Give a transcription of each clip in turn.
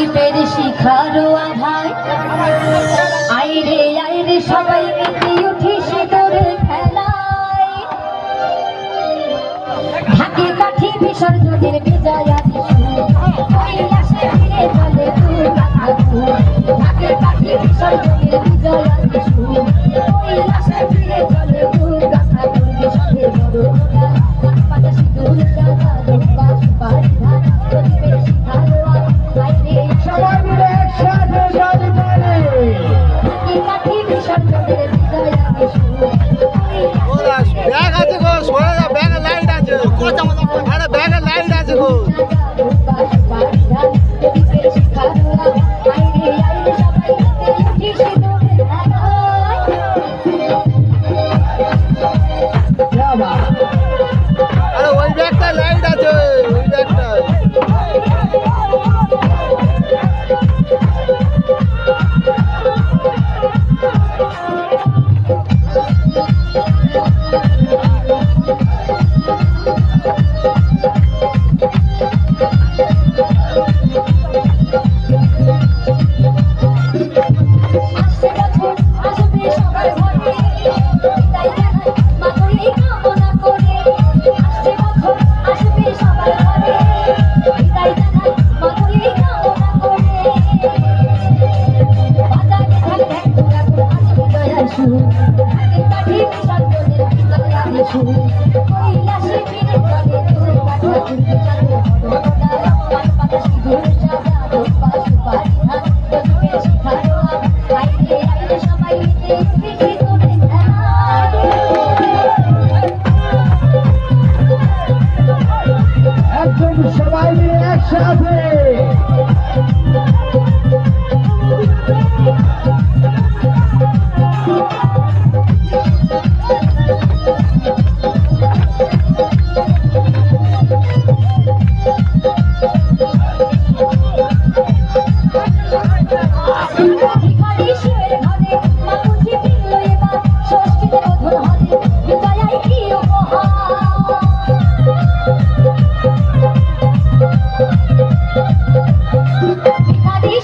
দ্বীপের শিখার আধায় আইরে আইরে সবাই মিটি উঠি সিঁদুরে খেলায়। ঢাকে কাঠি বিসর্জনের বিজয়া 等会等 Oh.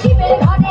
শিবের ঘরে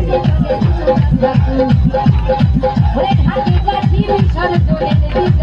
Thank you.